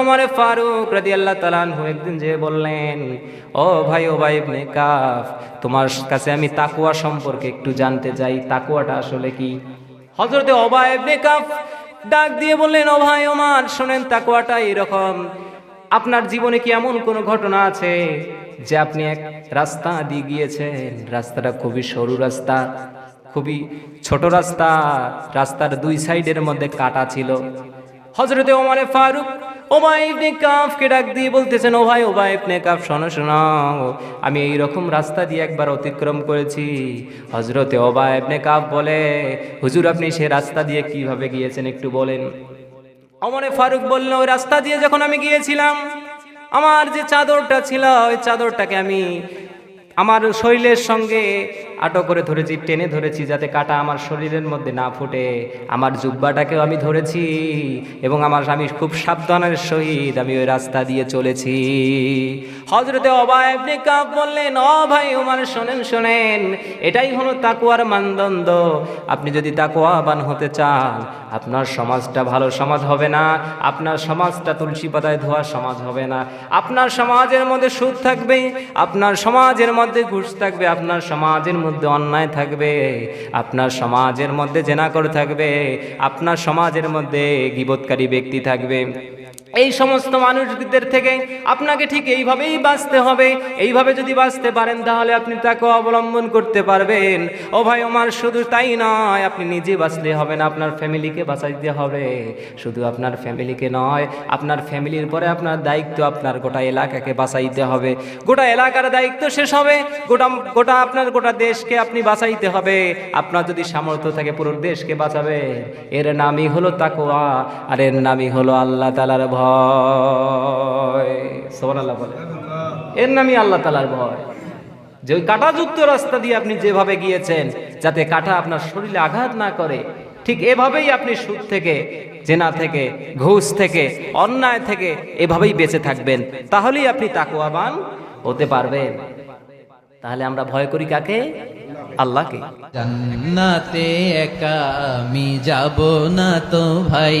ওমর ফারুক একদিন যে বললেন, ও ভাই তোমার কাছে আমি তাকুয়া সম্পর্কে একটু জানতে চাই তাকুয়াটা আসলে কি? হযরত ওবাই ইবনে কাফ ডাক দিয়ে বললেন, ও ভাই ওমর, শোনেন তাকুয়াটা এরকম আপনার জীবনে কি এমন কোনো ঘটনা আছে যে আপনি এক রাস্তা দিয়ে গিয়েছেন? রাস্তাটা খুবই সরু রাস্তা। খুবই ছোট রাস্তা, রাস্তার দুই সাইডের মধ্যে কাটা ছিল। হজরতে ওমারে ফারুক ডাক দিয়ে বলতেছেন, ও ভাই আমি এই রকম রাস্তা দিয়ে একবার অতিক্রম করেছি। হজরতে ওবাই ইবনে কাফ বলে, হুজুর, আপনি সে রাস্তা দিয়ে কীভাবে গিয়েছেন একটু বলেন। অমরে ফারুক বলল, ওই রাস্তা দিয়ে যখন আমি গিয়েছিলাম, আমার যে চাদরটা ছিল, ওই চাদরটাকে আমি আমার শরীরের সঙ্গে আটো করে ধরেছি, টেনে ধরেছি যাতে কাটা আমার শরীরের মধ্যে না ফুটে। আমার জুব্বাটাকেও আমি ধরেছি এবং আমার স্বামী খুব সাবধানের সহিত আমি ওই রাস্তা দিয়ে চলেছি। হজরতে অবায়বনে বললেন অ ভাই ওমার শোনেন শোনেন, এটাই হলো তাকুয়ার মানদণ্ড। আপনি যদি তাকুয়াবান হতে চান, আপনার সমাজটা ভালো সমাজ হবে না, আপনার সমাজটা তুলসী পাতায় ধোয়া সমাজ হবে না। আপনার সমাজের মধ্যে সুদ থাকবে, আপনার সমাজের মধ্যে ঘুষ থাকবে, আপনার সমাজের মধ্যে অন্যায় থাকবে আপনার সমাজের মধ্যে জেনা করে থাকবে আপনার সমাজের মধ্যে গিবৎকারী ব্যক্তি থাকবে। এই সমস্ত মানুষদের থেকে আপনাকে ঠিক এইভাবেই বাঁচতে হবে। এইভাবে যদি বাঁচতে পারেন, তাহলে আপনি তাকে অবলম্বন করতে পারবেন। ও ভাই, আমার শুধু তাই নয়, আপনি নিজে বাঁচলে হবে না, আপনার ফ্যামিলিকে বাঁচাইতে হবে। শুধু আপনার ফ্যামিলিকে নয়, আপনার ফ্যামিলির পরে আপনার দায়িত্ব আপনার গোটা এলাকাকে বাঁচাইতে হবে। গোটা এলাকার দায়িত্ব শেষ হবে, গোটা গোটা আপনার গোটা দেশকে আপনি বাঁচাইতে হবে। আপনার যদি সামর্থ্য থাকে, পুরো দেশকে বাঁচাবে এর নামই হলো তাকোয়া আর এর নামই হলো আল্লাহ তালার ভয়। সোমান আল্লাহ বলে এর নামই আল্লাহ তালার ভয়। যে ওই কাঁটাযুক্ত রাস্তা দিয়ে আপনি যেভাবে গিয়েছেন, যাতে কাঁটা আপনার শরীরে আঘাত না করে, ঠিক এভাবেই আপনি সুদ থেকে, জেনা থেকে, ঘুষ থেকে, অন্যায় থেকে এভাবেই বেঁচে থাকবেন, তাহলেই আপনি তাকুয়াবান হতে পারবেন। তাহলে আমরা ভয় করি কাকে? আল্লাহকে। জান্নাতে একা আমি যাব না তো ভাই।